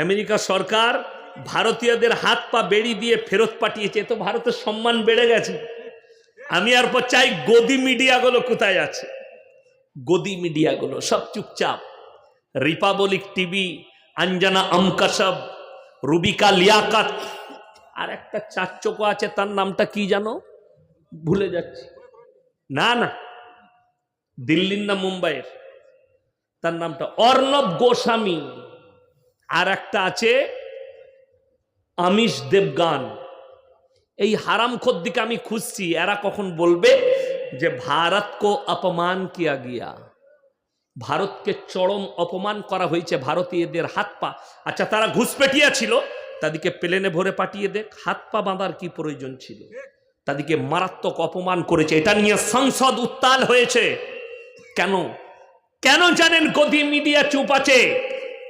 America সরকার ভারতীয়দের হাত পা বেড়ি দিয়ে ফেরত পাঠিয়েছে তো ভারতের সম্মান বেড়ে গেছে। আমি আর পর চাই গদি মিডিয়াগুলো কোথায় আছে? গদি মিডিয়াগুলো সব চুপচাপ। রিপাবলিক টিভি, আঞ্জানা আমকাসব, রুবিকা লিয়াকাত, আর একটা চারচোকো আছে, তার নামটা কি জানো? ভুলে যাচ্ছি। না না। দিল্লির না মুম্বাইয়ের। তার নামটা অর্ণব গোস্বামী। আর একটা আছে আমিষ দেবগান। এই হারাম দিকে আমি খুঁজছি, এরা কখন বলবে যে ভারত কো অপমান কিয়া গিয়া। ভারতকে চরম অপমান করা হয়েছে, ভারতীয়দের হাত পা। আচ্ছা তারা ঘুষপেটিয়া ছিল, তাদেরকে প্লেনে ভরে পাঠিয়ে দেখ, হাত পা বাঁধার কি প্রয়োজন ছিল? তাদেরকে মারাত্মক অপমান করেছে, এটা নিয়ে সংসদ উত্তাল হয়েছে। কেন? কেন জানেন গদি মিডিয়া চুপ আছে?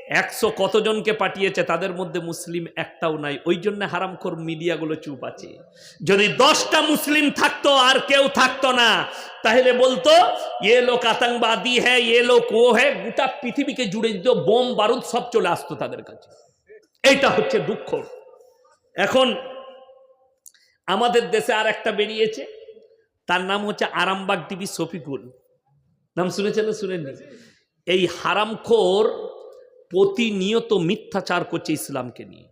একশো কতজনকে পাঠিয়েছে তাদের মধ্যে মুসলিম একটাও নাই। ওই জন্য হারামখোর মিডিয়াগুলো চুপ আছে। যদি দশটা মুসলিম থাকতো, আর কেউ থাকতো না, তাহলে বলতো, এ লোক আতঙ্কবাদী হ্যাঁ এ লোক ও হ্যাঁ। গোটা পৃথিবীকে জুড়ে দিত, বোম, বারুদ, সব চলে আসতো তাদের কাছে। এইটা হচ্ছে দুঃখ। এখন আমাদের দেশে আর একটা বেরিয়েছে, তার নাম হচ্ছে আরামবাগ টিভি শফিকুল। নাম শুনেছেন শুনেননি? এই হারামখোর প্রতিনিয়ত মিথ্যাচার করছে ইসলামকে নিয়ে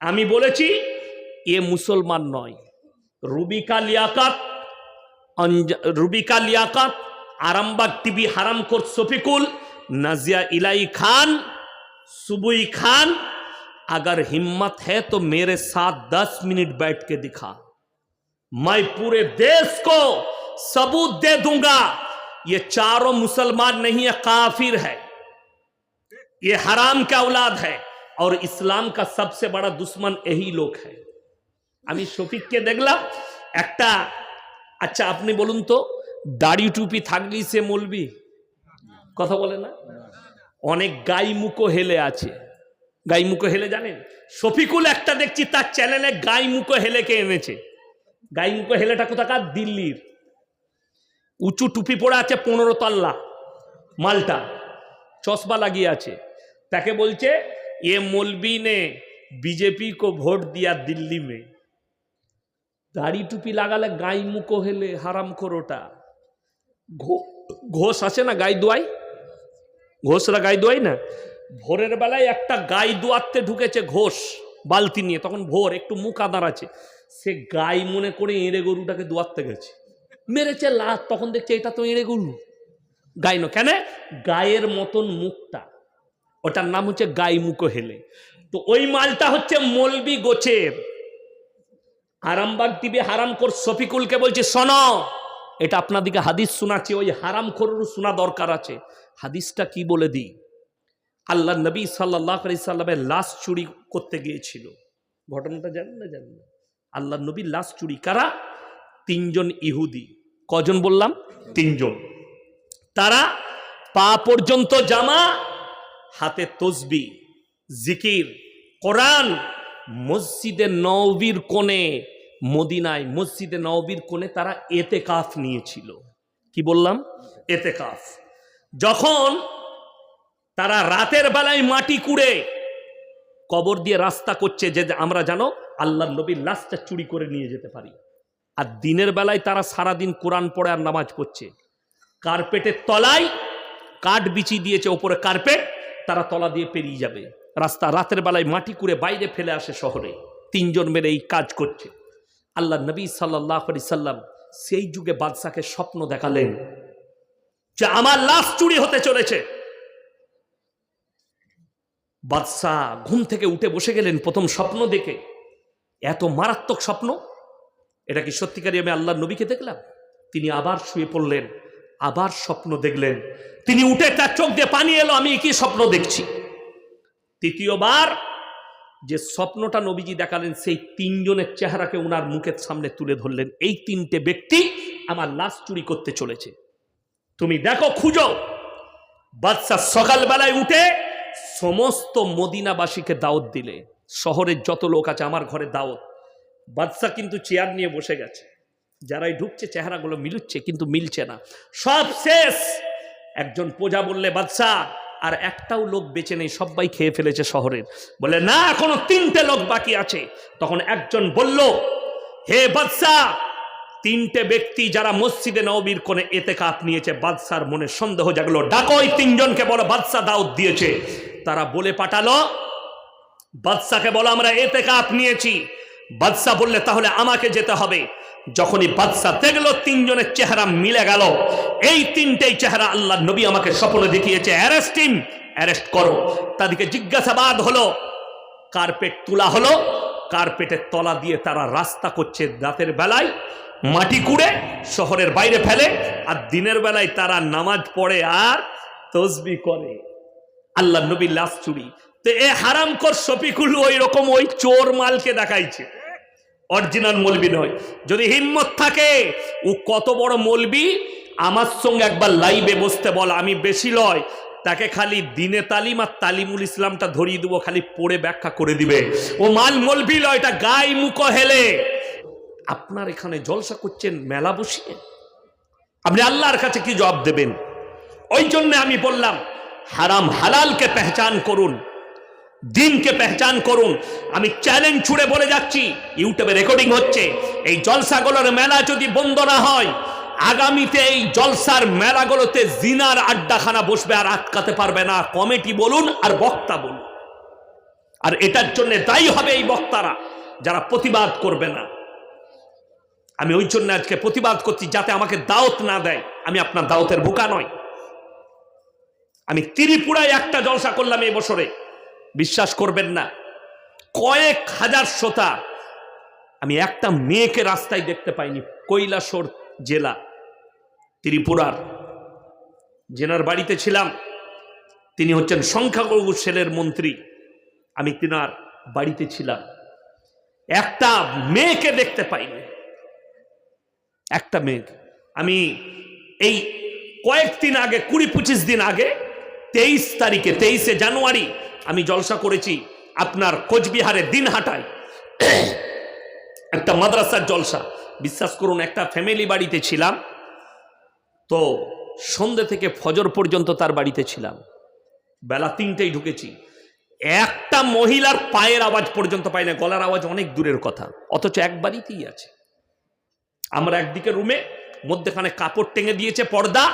আমি বলেছি এ মুসলমান নয় রুবিকা লিয়াকাত অঞ্জ- রুবিকা লিয়াকাত আরামবাগ টিভি হারামখোর শফিকুল নাজিয়া ইলাই खान सुबुई खान अगर हिम्मत है तो मेरे साथ दस मिनट बैठ के दिखा मैं पूरे देश को सबूत दे दूंगा ये चारों मुसलमान नहीं है काफिर है ये हराम का औलाद है और इस्लाम का सबसे बड़ा दुश्मन यही लोग है আমি শফিককে দেখলাম একটা আচ্ছা আপনি বলুন তো দাড়ি টুপি থাকলেই সে মলবি কথা বলে না অনেক গাই মুখো হেলে আছে গাই মুখো হেলে জানেন শফিকুল একটা দেখছি তার চ্যানেলে গাই মুখো হেলেকে এনেছে গাই মুখো হেলেটা কোথাকার দিল্লির উঁচু টুপি পরে আছে পনেরো তল্লা মালটা চশমা লাগিয়ে আছে তাকে বলছে এ মৌলবি ने बीजेपी को वोट दिया दिल्ली में দাড়ি টুপি লাগালে গাই মুখো হেলে হারাম খোরোটা ঘো- ঘোষ আছে না গাই দোয়াই ঘোষরা গাই দোয়াই না ভোরের বেলায় একটা গাই দোয়াতে ঢুকেছে ঘোষ বালতি নিয়ে তখন ভোর একটু মুখ আদার আছে সে গাই মনে করে এঁড়ে গরুটাকে দোয়াতে গেছে মেরেছে লাত তখন দেখছে এটা তো এঁড়ে গরু গাই না কেন গায়ের মতন মুখটা ওটার নাম হচ্ছে গাই মুখো হেলে। তো ওই মালটা হচ্ছে মলবি গোছের। আরামবাগ টিভি হারামখোর শফিকুলকে বলছে, শোনো, এটা আপনাদিকে হাদিস শোনাচ্ছি, ওই হারামখোরেরও শোনা দরকার আছে। হাদিসটা কি বলে দিই? আল্লাহ নবী সাল্লাহ আলি সাল্লামের লাশ চুরি করতে গিয়েছিল। ঘটনাটা জানেন না জানেন না? আল্লাহ নবী লাশ চুরি কারা? তিনজন ইহুদি। কজন বললাম? তিনজন। তারা পা পর্যন্ত জামা হাতে তসবি, জিকির, কোরআন, মসজিদে নবীর কোণে, মদিনায় মসজিদে নবীর কোণে তারা এতে কাফ নিয়েছিল। কি বললাম? এতে কাফ যখন তারা রাতের বেলায় মাটি কুড়ে কবর দিয়ে রাস্তা করছে যে আমরা জানো আল্লাহ নবীর লাশটা চুরি করে নিয়ে যেতে পারি। আর দিনের বেলায় তারা সারাদিন কোরআন পড়ে আর নামাজ পড়ছে। কার্পেটের তলায় কাঠ বিছিয়ে দিয়েছে, ওপরে কার্পেট তারা তলা দিয়ে পেরিয়ে যাবে। রাস্তা রাতের বেলায় মাটি কুড়ে বাইরে ফেলে আসে শহরে। তিনজন মেরে এই কাজ করছে। আল্লাহ নবী সাল্লাহ আলি সাল্লাম সেই যুগে বাদশাকে স্বপ্ন দেখালেন যে আমার লাশ চুরি হতে চলেছে। বাদশাহ ঘুম থেকে উঠে বসে গেলেন প্রথম স্বপ্ন দেখে। এত মারাত্মক স্বপ্ন? এটা কি সত্যিকারই আমি আল্লাহ নবীকে দেখলাম? তিনি আবার শুয়ে পড়লেন। আবার স্বপ্ন দেখলেন। তিনি উঠে তার চোখ দিয়ে পানি এলো, আমি কি স্বপ্ন দেখছি? তৃতীয়বার যে স্বপ্নটা নবীজি দেখালেন, সেই তিনজনের চেহারাকে ওনার মুখের সামনে তুলে ধরলেন। এই তিনটে ব্যক্তি আমার লাশ চুরি করতে চলেছে। তুমি দেখো, খুঁজো। বাদশাহ সকালবেলায় উঠে সমস্ত মদিনাবাসীকে দাওয়াত দিলে। শহরের যত লোক আছে, আমার ঘরে দাওয়াত। বাদশাহ কিন্তু চেয়ার নিয়ে বসে গেছে। যারাই ঢুকছে, চেহারাগুলো মিলুচ্ছে কিন্তু মিলছে না। সব শেষ! একজন প্রজা বললে, বাদশাহ, আর একটাও লোক বেঁচে নেই সবাই খেয়ে ফেলেছে শহরের। বলে, না, এখনও তিনটে লোক বাকি আছে। তখন একজন বলল, হে বাদশাহ, তিনটে ব্যক্তি যারা মসজিদে নবীর কোণে এতে কাপ নিয়েছে, বাদশার মনে সন্দেহ জাগলো। ডাকো ওই তিনজনকে বলো, বাদশাহ দাউদ দিয়েছে। তারা বলে পাঠালো বাদশাকে বলো, আমরা এতে কাপ নিয়েছি। বাদশাহ বললে, তাহলে আমাকে যেতে হবে। যখনই বাদশাহ দেখল, তিনজনের চেহারা মিলে গেল। এই তিনটেই চেহারা আল্লাহ নবী আমাকে স্বপ্নে দেখিয়েছে। অ্যারেস্ট টিম, অ্যারেস্ট করো। তাদেরকে জিজ্ঞাসাবাদ হলো, কার্পেট তোলা হলো, কার্পেটের তলা দিয়ে তারা রাস্তা করছে রাতের বেলায়, মাটি কুড়ে শহরের বাইরে ফেলে, আর দিনের বেলায় তারা নামাজ পড়ে আর তসবি করে। আল্লাহ নবী লাশ চুরি। তো এ হারামকর শফিকুল ওই রকম ওই চোর মালকে দেখাইছে। অরিজিনাল মলবি নয়। যদি হিম্মত থাকে, ও কত বড় মলবি? আমার সঙ্গে একবার লাইভে বসতে বল, আমি বেশি লয়। তাকে খালি দিনে তালিম আর তালিমুল ইসলামটা ধরিয়ে দেবো, খালি পড়ে ব্যাখ্যা করে দিবে। ও মাল মলবি লয়, এটা গায়ে মুখ হেলে। আপনার এখানে জলসা করছেন, মেলা বসিয়ে? আপনি আল্লাহর কাছে কি জবাব দেবেন? ওই জন্য আমি বললাম, হারাম হালালকে পেহচান করুন। দিনকে পেহচান করুন। আমি চ্যালেঞ্জ ছুড়ে বলে যাচ্ছি ইউটিউবে রেকর্ডিং হচ্ছে। এই জলসাগুলোর মেলা যদি বন্ধ না হয়, আগামীতে এই জলসার মেলাগুলোতে জিনার আড্ডাখানা বসবে আর আটকাতে পারবে না। কমিটি বলুন আর বক্তা বলুন। আর এটার জন্য দায়ী হবে এই বক্তারা, যারা প্রতিবাদ করবে না। আমি ওই জন্য আজকে প্রতিবাদ করছি, যাতে আমাকে দাওয়াত না দেয়। আমি আপনার দাওয়াতের বোকা নয় আমি ত্রিপুরায় একটা জলসা করলাম এই বছরে। বিশ্বাস করবেন না। কয়েক হাজার শ্রোতা, আমি একটা মেয়েকে রাস্তায় দেখতে পাইনি, কৈলাসর জেলা, ত্রিপুরার। জেনার বাড়িতে ছিলাম, তিনি হচ্ছেন সংখ্যালঘু সেলের মন্ত্রী, আমি তিনার বাড়িতে ছিলাম। একটা মেয়েকে দেখতে পাইনি। একটা মেয়ে। আমি এই কয়েকদিন আগে, কুড়ি পঁচিশ দিন আগে, তেইশ তারিখে, তেইশে জানুয়ারি আমি জলসা করেছি আপনার কোচবিহারের দিনহাটায়। একটা মাদ্রাসার জলসা। বিশ্বাস করুন, একটা ফ্যামিলি বাড়িতে ছিলাম। তো সন্ধ্যে থেকে ফজর পর্যন্ত তার বাড়িতে ছিলাম। বেলা তিনটেই ঢুকেছি। একটা মহিলার পায়ের আওয়াজ পর্যন্ত পাই না, গলার আওয়াজ অনেক দূরের কথা। অথচ এক বাড়িতেই আছে। আমরা একদিকে রুমে মধ্যেখানে কাপড় টেঙে দিয়েছে পর্দা,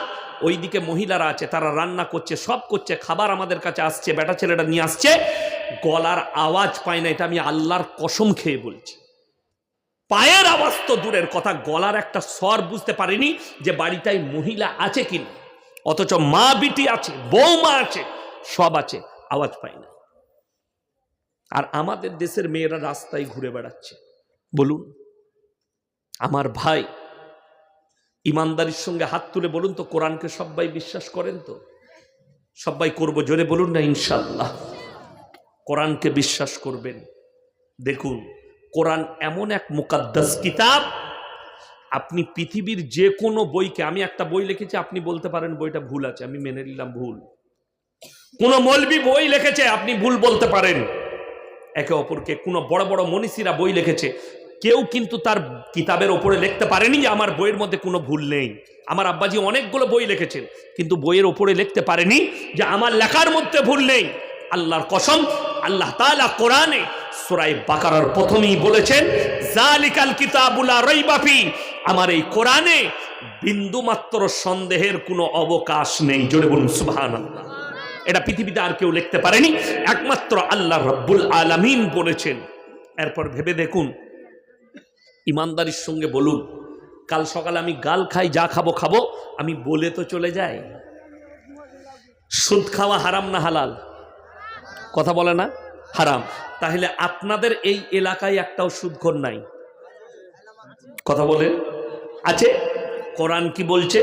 ওইদিকে মহিলারা আছে, তারা রান্না করছে, সব করছে, খাবার আমাদের কাছে আসছে, বেটা ছেলেটা নিয়ে আসছে। গলার আওয়াজ পায় না, এটা আমি আল্লাহর কসম খেয়ে বলছি। পায়ের আওয়াজ তো দূরের কথা, গলার একটা স্বর বুঝতে পারিনি যে বাড়িটায় মহিলা আছে কিনা অথচ মা, বিটি আছে, বৌমা আছে, সব আছে, আওয়াজ পায় না। আর আমাদের দেশের মেয়েরা রাস্তায় ঘুরে বেড়াচ্ছে। বলুন, আমার ভাই ইমানদারির সঙ্গে হাত তুলে বলুন তো, কোরআনকে সবাই বিশ্বাস করেন তো? সবাই করব, জোরে বলুন না ইনশাল্লাহ কোরআনকে বিশ্বাস করবেন। দেখুন, কোরআন এমন এক মুকাদ্দাস কিতাব, আপনি পৃথিবীর যে কোনো বইকে, আমি একটা বই লিখেছি, আপনি বলতে পারেন বইটা ভুল আছে, আমি মেনে নিলাম ভুল। কোন মলবি বই লিখেছে, আপনি ভুল বলতে পারেন। একে অপরকে কোনো বড় বড় মনীষীরা বই লিখেছে কেউ কিন্তু তার কিতাবের ওপরে লিখতে পারেনি যে আমার বইয়ের মধ্যে কোনো ভুল নেই। আমার আব্বাজি অনেকগুলো বই লিখেছেন, কিন্তু বইয়ের ওপরে লিখতে পারেনি যে আমার লেখার মধ্যে ভুল নেই। আল্লাহর কসম, আল্লাহ তাআলা কোরআনে সোরাই বাকারার প্রথমেই বলেছেন জালিকাল কিতাবুলা রইবাফি আমার এই কোরআনে বিন্দুমাত্র সন্দেহের কোনো অবকাশ নেই। জোরে বলুন, সুবহানাল্লাহ। এটা পৃথিবীতে আর কেউ লিখতে পারেনি। একমাত্র আল্লাহ রব্বুল আলামিন বলেছেন। এরপর ভেবে দেখুন ইমানদারির সঙ্গে বলুন, কাল সকালে আমি গাল খাই, যা খাব খাব, আমি বলে তো চলে যাই। সুদ খাওয়া হারাম না হালাল? কথা বলে না? হারাম। তাহলে আপনাদের এই এলাকায় একটাও সুদখোর নাই। কথা বলে? আছে? কোরআন কি বলছে?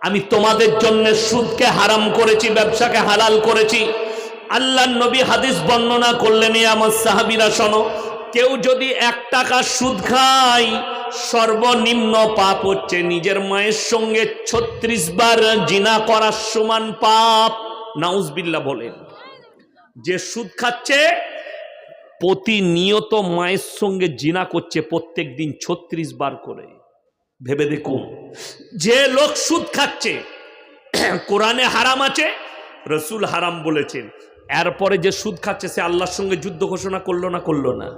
আমি তোমাদের জন্য সুদকে হারাম করেছি, ব্যবসাকে হালাল করেছি। আল্লাহ নবী হাদিস বর্ণনা করলেন আমার সাহাবিরা, শোনো, কেউ যদি এক টাকা সুদ খায়, সর্বনিম্ন পাপ হচ্ছে নিজের মায়ের সঙ্গে ছত্রিশ বার জিনা করার সমান পাপ। নাউজবিল্লা বলেন, যে সুদ খাচ্ছে, প্রতিনিয়ত মায়ের সঙ্গে জিনা করছে প্রত্যেক দিন ছত্রিশ বার করে। ভেবে দেখুন, যে লোক সুদ খাচ্ছে, কোরআনে হারাম আছে, রসুল হারাম বলেছেন। এরপরে যে সুদ খাচ্ছে, সে আল্লাহর সঙ্গে যুদ্ধ ঘোষণা করল না করল না?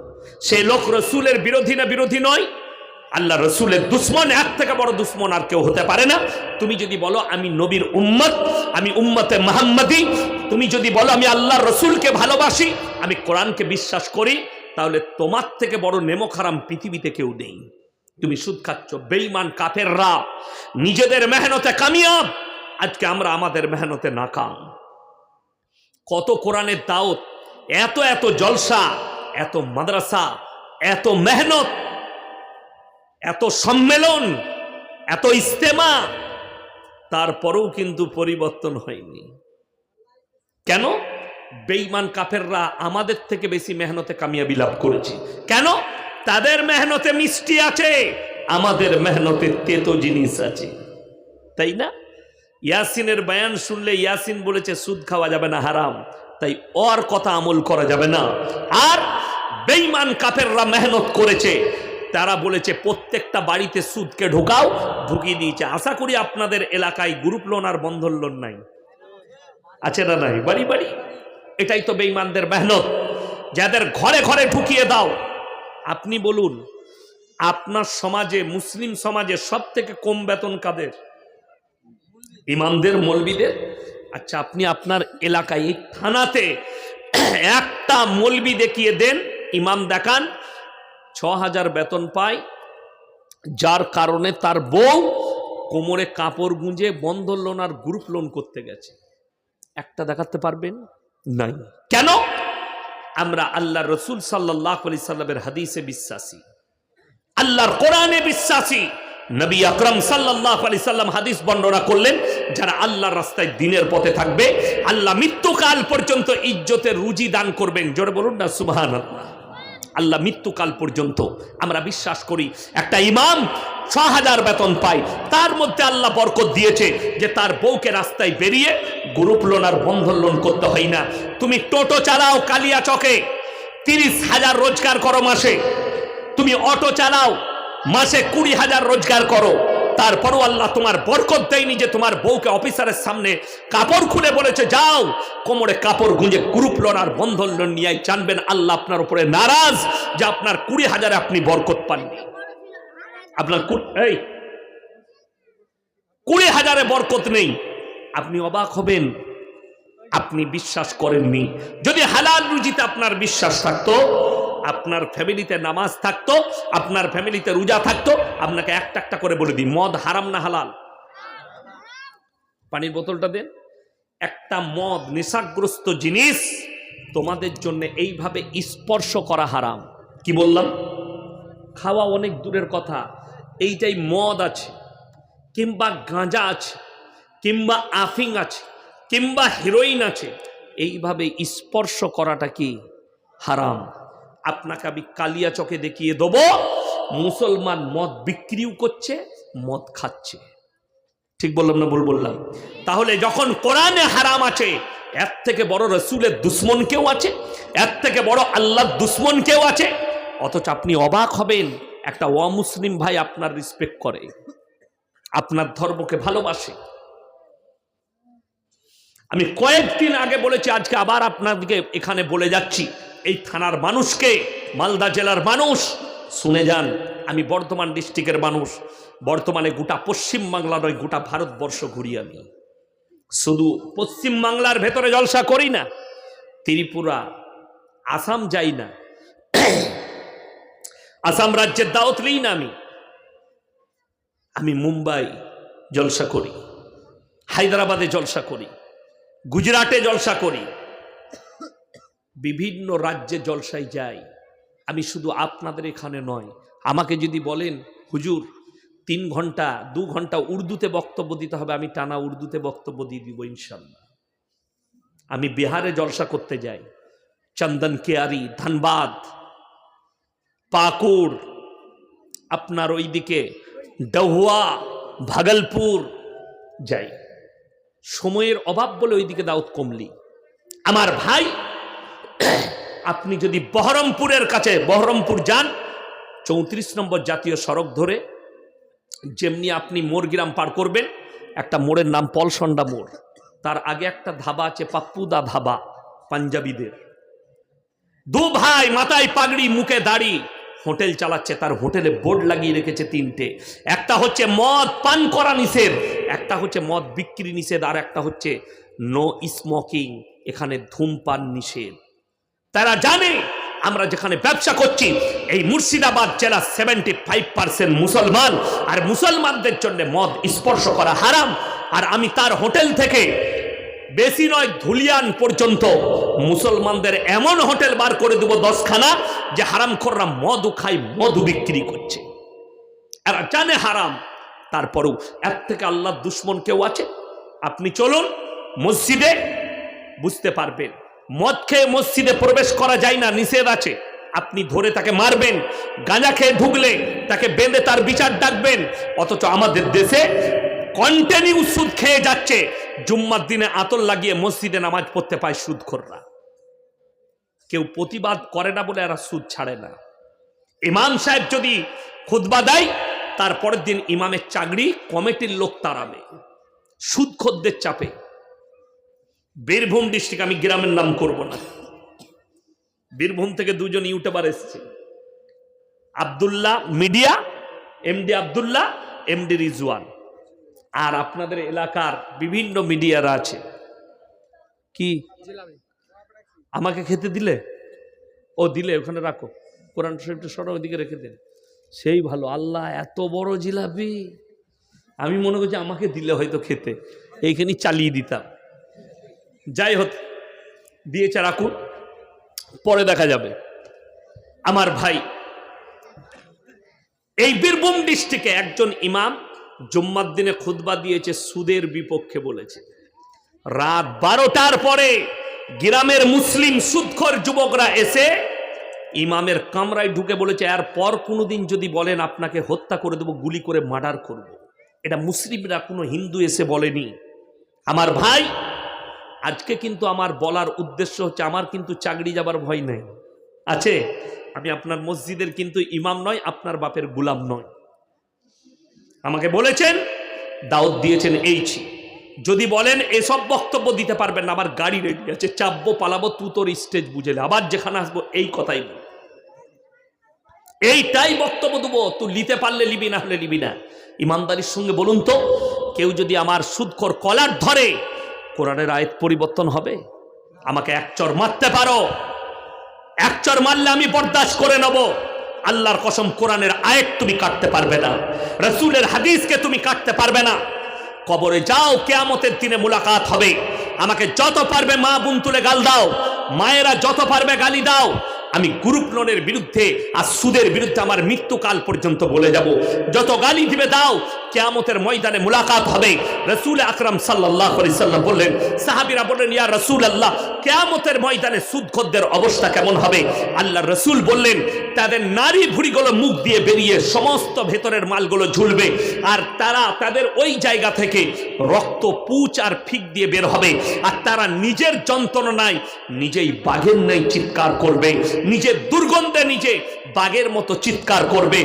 সে লোক রসুলের বিরোধী না বিরোধী নয়। আল্লাহ রসুলের দুশ্মন, এক থেকে বড় দুশ্মন আর কেউ হতে পারে না। তুমি যদি বলো, আমি নবীর উম্মত, আমি উম্মতে মাহমদি তুমি যদি বলো, আমি আল্লাহ রসুলকে ভালোবাসি, আমি কোরআনকে বিশ্বাস করি, তাহলে তোমার থেকে বড় নেমক হারাম পৃথিবীতে কেউ নেই। তুমি সুদ খাচ্ছ বেইমান কাফেররা, নিজেদের মেহনতে কামিয়াব। আজকে আমরা আমাদের মেহনতে নাকাম। কত কোরআনের দাওত এত এত জলসা, এত মাদ্রাসা, এত মেহনত, এত সম্মেলন, এত ইস্তেমা তারপরেও কিন্তু পরিবর্তন হয়নি। কেন? বেইমান কাফেররা আমাদের থেকে বেশি মেহনতে কামিয়াবি লাভ করেছে। কেন? তাদের মেহনতে মিষ্টি আছে, আমাদের মেহনতে তেতো জিনিস আছে। তাই না? ইয়াসিনের বয়ান শুনলে ইয়াসিন বলেছে, সুদ খাওয়া যাবে না, হারাম। তাই ওর কথা আমল করা যাবে না। আর বেইমান কাফেররা মেহনত করেছে, তারা বলেছে, প্রত্যেকটা বাড়িতে সুদকে ঢোকাও, ঢুকিয়ে দিয়েছে। আশা করি আপনাদের এলাকায় গ্রুপ লোন আর বন্ধন লোন নাই। আছে না নাই? বাড়ি বাড়ি। এটাই তো বেইমানদের মেহনত। যাদের ঘরে ঘরে ঢুকিয়ে দাও। আপনি বলুন, আপনার সমাজে, মুসলিম সমাজে সব থেকে কম বেতন কাদের? ইমামদের মলবিদের। আচ্ছা আপনি আপনার এলাকায়, এই থানাতে একটা মলবি দেখিয়ে দেন, ইমাম দেখান ছ হাজার বেতন পায়, যার কারণে তার বউ কোমরে কাপড় গুঁজে বন্ধন লোন আর গ্রুপ লোন করতে গেছে। একটা দেখাতে পারবেন? নাই। কেন? আমরা আল্লাহ রসুল সাল্লাহ আলি সাল্লামের হাদিসে বিশ্বাসী। আল্লাহর কোরআনে বিশ্বাসী। নবী আকরম সাল্লাহ আলি সাল্লাম হাদিস বর্ণনা করলেন, যারা আল্লাহর রাস্তায় দিনের পথে থাকবে, আল্লাহ মৃত্যুকাল পর্যন্ত ইজ্জতের রুজি দান করবেন। জোরে বলুন না সুবাহান আল্লাহ মৃত্যুকাল পর্যন্ত আমরা বিশ্বাস করি, একটা ইমাম ছ হাজার বেতন পায়, তার মধ্যে আল্লাহ বরকত দিয়েছে যে তার বউকে রাস্তায় বেরিয়ে গ্রুপ লোন আর বন্ধন লোন করতে হয় না। তুমি টোটো চালাও কালিয়া চকে তিরিশ হাজার রোজগার করো মাসে। তুমি অটো চালাও মাসে কুড়ি হাজার রোজগার করো। তারপরও আল্লাহ তোমার বরকত দেয়নি যে তোমার বউকে অফিসারের সামনে কাপড় খুলে বলেছে, যাও। কোমরে কাপড় গুঁজে গ্রুপ লোন আর বন্ধন লোন নিয়ে জানবেন আল্লাহ আপনার উপরে নারাজ যে আপনার কুড়ি হাজারে আপনি বরকত পাননি। আপনার এই, কুড়ি হাজারে বরকত নেই। আপনি অবাক হবেন, আপনি বিশ্বাস করেননি। যদি হালাল রুজিতে আপনার বিশ্বাস থাকতো আপনার ফ্যামিলিতে নামাজ থাকতো, আপনার ফ্যামিলিতে রোজা থাকতো, আপনাকে একটা একটা করে বলে দিই, মদ হারাম না হালাল? পানির বোতলটা দেন। একটা মদ নেশাগ্রস্ত জিনিস তোমাদের জন্য এইভাবে স্পর্শ করা হারাম। কি বললাম? খাওয়া অনেক দূরের কথা। এইটাই মদ আছে, কিংবা গাঁজা আছে, কিংবা আফিং আছে, কিংবা হিরোইন আছে। এইভাবে স্পর্শ করাটা কি? হারাম। আপনাকে আমি কালিয়া চকে দেখিয়ে দেব। মুসলমান মদ বিক্রিও করছে, মদ খাচ্ছে। ঠিক বললাম না ভুল বললাম? তাহলে যখন কোরআনে হারাম আছে, এর থেকে বড় রসুলের দুশ্মন কেউ আছে? এর থেকে বড় আল্লাহর দুশ্মন কেউ আছে? অথচ আপনি অবাক হবেন, একটা অমুসলিম ভাই আপনার রিসপেক্ট করে, আপনার ধর্মকে ভালোবাসে। আমি কয়েকদিন আগে বলেছি, আজকে আবার আপনাদেরকে এখানে বলে যাচ্ছি। এই থানার মানুষকে, মালদা জেলার মানুষ, শুনে যান, আমি বর্ধমান ডিস্ট্রিক্টের মানুষ। বর্তমানে গোটা পশ্চিম বাংলা নয়, গোটা ভারতবর্ষ ঘুরি আমি। শুধু পশ্চিম বাংলার ভেতরে জলসা করি না, ত্রিপুরা, আসাম যাই না। আসাম রাজ্যের দাওয়াত নেই না আমি। আমি মুম্বাই জলসা করি, হায়দ্রাবাদে জলসা করি, গুজরাটে জলসা করি। বিভিন্ন রাজ্যে জলসায় যাই। আমি শুধু আপনাদের এখানে নয়, আমাকে যদি বলেন, হুজুর, তিন ঘণ্টা, দু ঘণ্টা উর্দুতে বক্তব্য দিতে হবে, আমি টানা উর্দুতে বক্তব্য দিয়ে দিব ইনশাল্লাহ আমি বিহারে জলসা করতে যাই। চন্দন কেয়ারি, ধানবাদ, পাকুড়, আপনার ওইদিকে ডহুয়া, ভাগলপুর যাই। সময়ের অভাব বলে ওইদিকে দাউদ কমলি। আমার ভাই আপনি যদি বহরমপুরের কাছে, বহরমপুর যান, চৌত্রিশ নম্বর জাতীয় সড়ক ধরে, যেমনি আপনি মোরগ্রাম পার করবেন, একটা মোড়ের নাম পলসন্ডা মোড়। তার আগে একটা ধাবা আছে, পাপ্পুদা ধাবা, পাঞ্জাবিদের। দু ভাই মাথায় পাগড়ি, মুখে দাড়ি, হোটেল চালাচ্ছে, তার হোটেলে বোর্ড লাগিয়ে রেখেছে তিনটে। একটা হচ্ছে মদ পান করা নিষেধ, একটা হচ্ছে মদ বিক্রি নিষেধ, আর একটা হচ্ছে নো স্মোকিং এখানে ধূমপান নিষেধ। তারা জানে, আমরা যেখানে ব্যবসা করছি, এই মুর্শিদাবাদ জেলা সেভেন্টি ফাইভ পার্সেন্ট মুসলমান, আর মুসলমানদের জন্য মদ স্পর্শ করা হারাম। আর আমি তার হোটেল থেকে বেশি নয়, ধুলিয়ান পর্যন্ত মুসলমানদের এমন হোটেল বার করে দেবো দশখানা, যে হারাম খররা মদও খাই মধু বিক্রি করছে। এরা জানে হারাম। তারপরেও এর থেকে আল্লাহ দুশ্মন কেউ আছে? আপনি চলুন মসজিদে বুঝতে পারবেন। মদ খেয়ে মসজিদে প্রবেশ করা যায় না, নিষেধ আছে। আপনি ধরে তাকে মারবেন, গাঁজা খেয়ে ঢুকলে তাকে বেঁধে তার বিচার ডাকবেন। অথচ আমাদের দেশে কন্টিনিউ সুদ খেয়ে যাচ্ছে। জুম্মার দিনে আতর লাগিয়ে মসজিদে নামাজ পড়তে পায় সুদখোররা। কেউ প্রতিবাদ করে না বলে এরা সুদ ছাড়ে না। ইমাম সাহেব যদি খুতবা দেয় তারপরের দিন ইমামের চাকরি কমিটির লোক তাড়াবে। সুদখোরদের চাপে। বীরভূম ডিস্ট্রিক্ট আমি গ্রামের নাম করব না। বীরভূম থেকে দুজন ইউটিউবার এসছে। Abdullah media, MD Abdullah, MD Rizwan. আর আপনাদের এলাকার বিভিন্ন মিডিয়ারা আছে। কি? আমাকে খেতে দিলে? ও, দিলে, ওখানে রাখো। কোরআন শরীফটা সরা ওইদিকে রেখে দেন। সেই ভালো, আল্লাহ এত বড় জিলাপি। আমি মনে করছি আমাকে দিলে হয়তো খেতে। এইখানে চালিয়ে দিতাম। যাই হোক দিয়েছে রাখুন পরে দেখা যাবে। আমার ভাই, এই বীরভূম ডিস্ট্রিক্টে একজন ইমাম জুম্মার দিনে খুতবা দিয়েছে, সুদের বিপক্ষে বলেছে। রাত বারোটার পরে গ্রামের মুসলিম সুদখর যুবকরা এসে ইমামের কামরায় ঢুকে বলেছে, আর পর কোনোদিন যদি বলেন, আপনাকে হত্যা করে দেবো, গুলি করে মার্ডার করব। এটা মুসলিমরা কোনো হিন্দু এসে বলেনি। আমার ভাই আজকে কিন্তু আমার বলার উদ্দেশ্য হচ্ছে, আমার কিন্তু চাকরি যাবার ভয় নেই। আছে? আমি আপনার মসজিদের কিন্তু ইমাম নয়, আপনার বাপের গুলাম নয়। আমাকে বলেছেন, দাওয়াত দিয়েছেন এইছি যদি বলেন, এসব বক্তব্য দিতে পারবেন না, আমার গাড়ি রেডি আছে, চাপবো, পালাবো তু তোর স্টেজ বুঝেলে আবার যেখানে আসব, এই কথাই বল। এইটাই বক্তব্য দেবো, তুই নিতে পারলে লিবি না হলে লিবি না। ইমানদারির সঙ্গে বলুন তো, কেউ যদি আমার সুদখোর কলার ধরে কোরআনের আয়ত পরিবর্তন হবে? আমাকে এক চর মারতে পারো। এক চর মারলে আমি বরদাস্ত করে নেব। আল্লাহর কসম, কোরআনের আয়ত তুমি কাটতে পারবে না। রসুলের হাদিসকে তুমি কাটতে পারবে না। কবরে যাও, কেয়ামতের দিনে মুলাকাত হবে। আমাকে যত পারবে মা বুন তুলে গাল দাও। মায়েরা যত পারবে গালি দাও। আমি গ্রুপ লোনের বিরুদ্ধে আর সুদের বিরুদ্ধে আমার মৃত্যুকাল পর্যন্ত বলে যাব। যত গালি দিবে দাও, কেয়ামতের ময়দানে মুলাকাত হবে। রসুল আকরাম সাল্লাহ সাল্লাম বললেন, সাহাবিরা বললেন, ইয়া রসুল আল্লাহ কেয়ামতের ময়দানে সুদখদ্দের অবস্থা কেমন হবে? আল্লাহ রসুল বললেন, তাদের নারী ভুড়িগুলো মুখ দিয়ে বেরিয়ে সমস্ত ভেতরের মালগুলো ঝুলবে আর তারা তাদের ওই জায়গা থেকে রক্ত, পুচ আর ফিক দিয়ে বের হবে। আর তারা নিজের যন্ত্রণায় নিজেই বাঘের নাই চিৎকার করবে। নিজের দুর্গন্ধে নিজে বাঘের মতো চিৎকার করবে।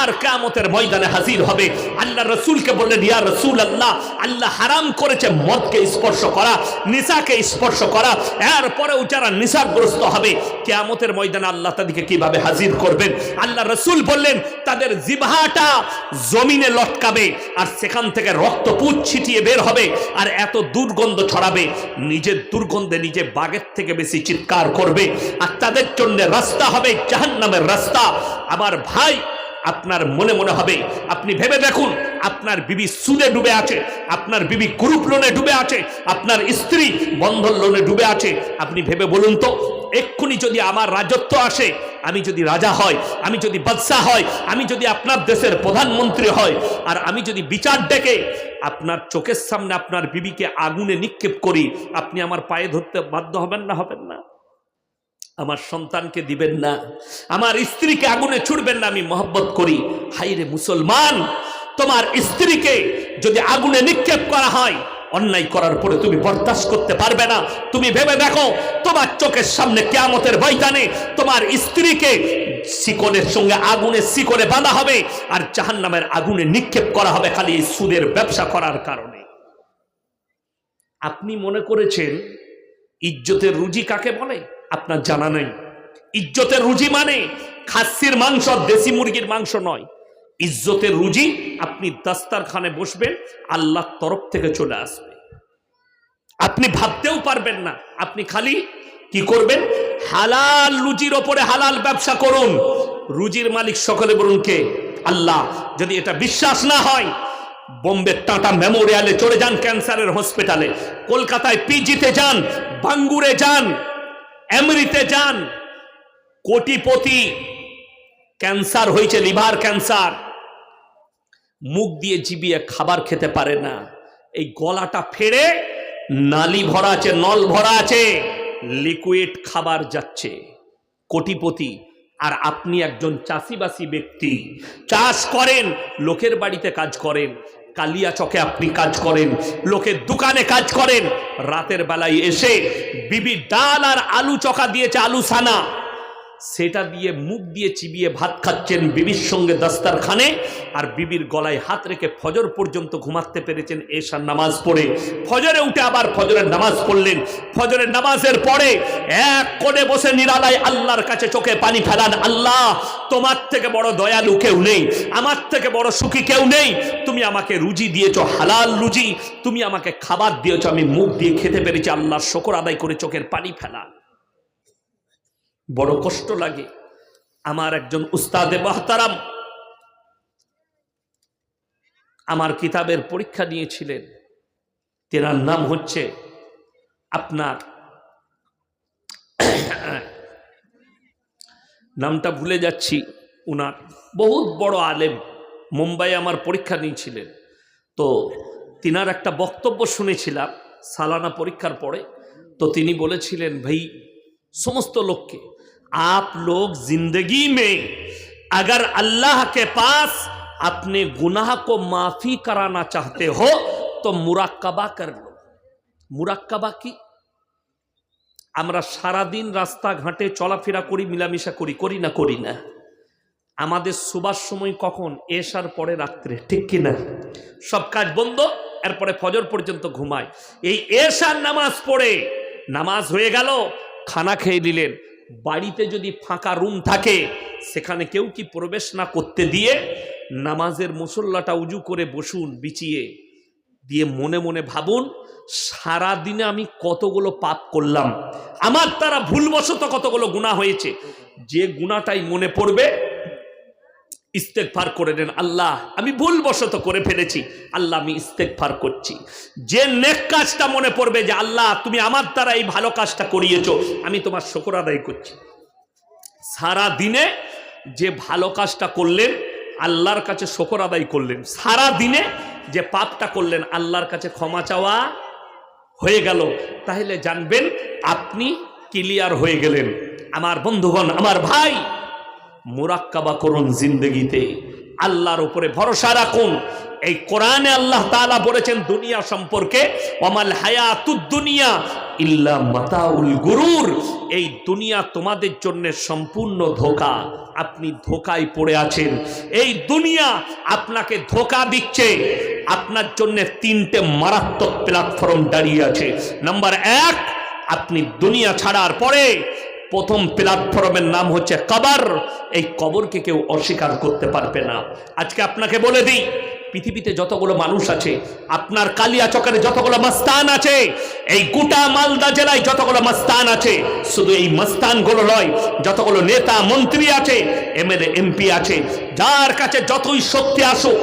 আর কামতের ময়দানে হাজির হবে। আল্লাহ রসুলকে বললেন, ইয়া রসুল আল্লাহ আল্লাহ হারাম করেছে মদকে স্পর্শ করা নিশাকে স্পর্শ করা। এরপরেও যারা নিশাগ্রস্ত হবে, কেয়ামতের ময়দানে আল্লাহ তাদেরকে কীভাবে হাজির করবেন? আল্লাহ রসুল বললেন, তাদের জিভাটা জমিনে লটকাবে, আর সেখান থেকে রক্ত রক্তপুত ছিটিয়ে বের হবে, আর এত দুর্গন্ধ ছড়াবে। নিজের দুর্গন্ধে নিজে বাগের থেকে বেশি চিৎকার করবে, আর তাদের জন্য রাস্তা হবে জাহান্নামের রাস্তা। আবার ভাই আপনার মনে মনে হবে। আপনি ভেবে দেখুন, আপনার বিবি সুদে ডুবে আছে, আপনার বিবি গ্রুপ লোনে ডুবে আছে, আপনার স্ত্রী বন্ধন লোনে ডুবে আছে। আপনি ভেবে বলুন তো, এক্ষুনি যদি আমার রাজত্ব আসে, আমি যদি রাজা হয় আমি যদি বাদশাহ হয় আমি যদি আপনার দেশের প্রধানমন্ত্রী হয় আর আমি যদি বিচার ডেকে আপনার চোখের সামনে আপনার বিবিকে আগুনে নিক্ষেপ করি, আপনি আমার পায়ে ধরতে বাধ্য হবেন না হবেন না? আমার সন্তানকে দিবেন না, আমার স্ত্রীকে আগুনে ছুড়বেন না, আমি মহব্বত করি। হাইরে মুসলমান, তোমার স্ত্রীকে যদি আগুনে নিক্ষেপ করা হয়, অন্যায় করার পরে তুমি বরদাস্ত করতে পারবে না। তুমি ভেবে দেখো, তোমার চোখের সামনে কেয়ামতের বৈতানে তোমার স্ত্রীকে শিকলের সঙ্গে আগুনে শিকলে বাঁধা হবে আর জাহান্নামের আগুনে নিক্ষেপ করা হবে খালি সুদের ব্যবসা করার কারণে। আপনি মনে করেছেন, ইজ্জতের রুজি কাকে বলে? আপনার জানা নেই। ইজ্জতের রুজি মানে খাসির মাংস দেশি মুরগির মাংস নয়। ইজ্জতের রুজি, আপনি দাস্তারখানে বসবেন, আল্লাহর তরফ থেকে চলে আসবে। আপনি ভাবতেও পারবেন না, আপনি খালি কি করবেন? হালাল রুজির ওপরে হালাল ব্যবসা করুন। রুজির মালিক সকলে বলুন কে? আল্লাহ, যদি এটা বিশ্বাস না হয়, বোম্বে টাটা মেমোরিয়ালে চলে যান ক্যান্সারের হসপিটালে। কলকাতায় পিজিতে যান, বাঙ্গুরে যান এমরিতে যান। কোটিপতি ক্যান্সার হয়েছে, লিভার ক্যান্সার। মুখ দিয়ে চিবিয়ে খাবার খেতে পারে না। এই গলাটা ফেড়ে নালি ভরা আছে, নল ভরা আছে, লিকুইড খাবার যাচ্ছে। কোটিপতি, আর আপনি একজন চাষিবাসী ব্যক্তি। চাষ করেন, লোকের বাড়িতে কাজ করেন। কালিয়া চকে আপনি কাজ করেন লোকের দোকানে কাজ করেন। রাতের বেলায় এসে বিবি ডাল আর আলু চকা দিয়েছে আলু সানা সেটা দিয়ে মুখ দিয়ে চিবিয়ে ভাত খাচ্ছেন বিবির সঙ্গে দাস্তারখানে, আর বিবির গলায় হাত রেখে ফজর পর্যন্ত ঘুমাতে পেরেছেন এশার নামাজ পড়ে। ফজরে উঠে আবার ফজরের নামাজ পড়লেন। ফজরের নামাজের পরে এক কোণে বসে নিরালায় আল্লাহর কাছে চোখে পানি ফেলান, আল্লাহ, তোমার থেকে বড় দয়ালু কেউ নেই, আমার থেকে বড় সুখী কেউ নেই, তুমি আমাকে রুজি দিয়েছ, হালাল রুজি, তুমি আমাকে খাবার দিয়েছ, আমি মুখ দিয়ে খেতে পেরেছি আল্লাহর শকর আদায় করে চোখের পানি ফেলান। বড় কষ্ট লাগে। আমার একজন উস্তাদে বাহতারাম আমার কিতাবের পরীক্ষা নিয়েছিলেন। তেনার নাম হচ্ছে আপনার নামটা ভুলে যাচ্ছি উনার। বহুত বড় আলেম মুম্বাই আমার পরীক্ষা নিয়েছিলেন। তো তিনার একটা বক্তব্য শুনেছিলাম সালানা পরীক্ষার পরে। তো তিনি বলেছিলেন, ভাই समस्त लोग के आप लोग जिंदगी में अगर अल्लाह के पास अपने गुनाह को माफी कराना चाहते हो तो मुराक्काबा कर लो মুরাক্কাবা কি আমরা সারাদিন রাস্তাঘাটে চলাফেরা করি মিলামিশা করি করি না করি না আমাদের সুবার সময় কখন এসার পরে রাত্রে ঠিক কি না সব কাজ বন্ধ এরপরে ফজর পর্যন্ত ঘুমায় এই এসার নামাজ পড়ে নামাজ হয়ে গেল খানা খেয়ে দিলেন। বাড়িতে যদি ফাঁকা রুম থাকে, সেখানে কেউ কি প্রবেশ না করতে দিয়ে নামাজের মুসল্লাটা উজু করে বসুন বিচিয়ে দিয়ে মনে মনে ভাবুন সারা দিনে আমি কতগুলো পাপ করলাম। আমার তারা ভুলবশত কতগুলো গুণা হয়েছে। যে গুণাটাই মনে পড়বে ইস্তেকফার করে নেন, আল্লাহ, আমি ভুলবশত করে ফেলেছি। আল্লাহ, আমি ইস্তেকফার করছি। যে নেক কাজটা মনে পড়বে যে, আল্লাহ, তুমি আমার দ্বারা এই ভালো কাজটা করিয়েছ, আমি তোমার শকর আদায় করছি। সারা দিনে যে ভালো কাজটা করলেন, আল্লাহর কাছে শকর আদায় করলেন। সারা দিনে যে পাপটা করলেন, আল্লাহর কাছে ক্ষমা চাওয়া হয়ে গেল। তাহলে জানবেন, আপনি ক্লিয়ার হয়ে গেলেন। আমার বন্ধুগণ, আমার ভাই মুরাক্কাবা করুন জিন্দগিতে। আল্লাহর উপরে ভরসা রাখুন। এই কোরআনে আল্লাহ তাআলা বলেছেন, দুনিয়া সম্পর্কে ওমাল হায়াতুদ দুনিয়া ইল্লা মাতাউল গুরুর। এই দুনিয়া তোমাদের জন্য সম্পূর্ণ ধোকা। আপনি ধোকায় পড়ে আছেন। এই দুনিয়া আপনাকে ধোকা দিচ্ছে। আপনার জন্য তিনটে মারাত্মক প্ল্যাটফর্ম দাঁড়িয়ে আছে। নাম্বার এক, আপনি দুনিয়া ছাড়ার পরে প্রথম প্ল্যাটফর্মের নাম হচ্ছে কবর। এই কবরকে কেউ অস্বীকার করতে পারবে না। আজকে আপনাকে বলে দিই, পৃথিবীতে যতগুলো মানুষ আছে, আপনার কালিয়া চকের যতগুলো মস্তান আছে, এই গোটা মালদা জেলায় যতগুলো মস্তান আছে, শুধু এই মস্তানগুলো নয়, যতগুলো নেতা মন্ত্রী আছে, এমএলএ, এমপি আছে, যার কাছে যতই শক্তি আসুক,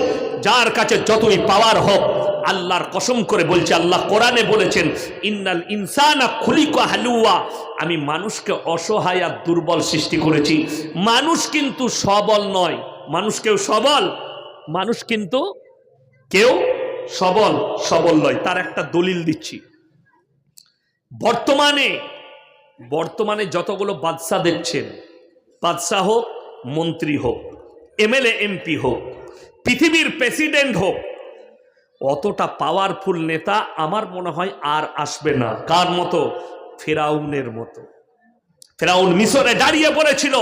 যার কাছে যতই পাওয়ার হোক আল্লাহর কসম করে বলছে, আল্লাহ কোরআনে বলেছেন, ইন্নাল ইনসানা খুলিকা হালুয়া। আমি মানুষকে অসহায় আর দুর্বল সৃষ্টি করেছি। মানুষ কিন্তু সবল নয়। মানুষ কেউ সবল? মানুষ কিন্তু কেউ সবল? সবল নয়। তার একটা দলিল দিচ্ছি। বর্তমানে বর্তমানে যতগুলো বাদশা দেখছেন, বাদশাহ হোক, মন্ত্রী হোক, এমএলএ, এমপি হোক, পৃথিবীর প্রেসিডেন্ট হোক অতটা পাওয়ারফুল নেতা আমার মনে হয় আর আসবে না। কার মতো? ফেরাউনের মতো। ফেরাউন মিশরে দাঁড়িয়ে পড়েছিল।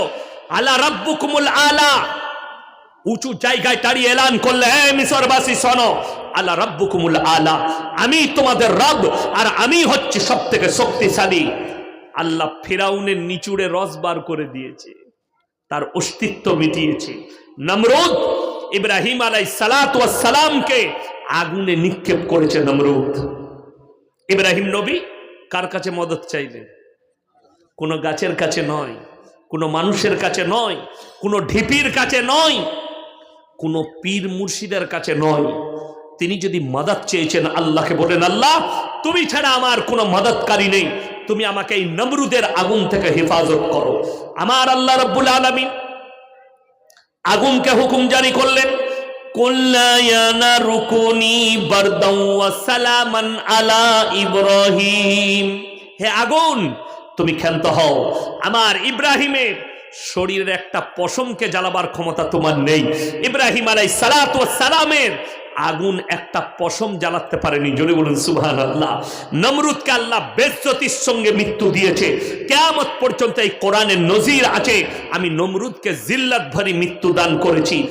আলা রাব্বুকুমুল আলা। উঁচু জায়গায় দাঁড়িয়ে এলান করলে হ্যাঁ মিশরবাসী, শোনো আল্লাহ রব্বুকুমুল আলা। আমি তোমাদের রব আর আমি হচ্ছে সব থেকে শক্তিশালী। আল্লাহ ফেরাউনের নিচুড়ে রস বার করে দিয়েছে। তার অস্তিত্ব মিটিয়েছে। নমরুদ ইব্রাহিম আলাই সালাত সালামকে আগুনে নিক্ষেপ করেছে নমরুদ। ইব্রাহিম নবী কার কাছে মদত চাইলেন? কোনো গাছের কাছে নয়, কোনো মানুষের কাছে নয়, কোনো ঢিপির কাছে নয়, কোনো পীর মুর্শিদের কাছে নয়। তিনি যদি মদত চেয়েছেন আল্লাহকে বলেন, আল্লাহ, তুমি ছাড়া আমার কোনো মদতকারী নেই। তুমি আমাকে এই নমরুদের আগুন থেকে হেফাজত করো। আমার আল্লাহ রব্বুল আলমিন আগুনকে হুকুম জারি করলেন ইব্রাহিম। হে আগুন, তুমি ক্ষান্ত হও। আমার ইব্রাহিমের শরীরের একটা পশমকে জ্বালাবার ক্ষমতা তোমার নেই। ইব্রাহিম আলাই সালাত সালামের আগুন একটা পশম জ্বালাতে পারেনি। জোরে বলুন সুহান আল্লাহ নমরুদকে আল্লাহ বেজ্জতির সঙ্গে মৃত্যু দিয়েছে। কেয়ামত পর্যন্ত এই কোরআনের নজির আছে। আমি নমরুদকে জিল্লাত ভরি মৃত্যু দান করেছি।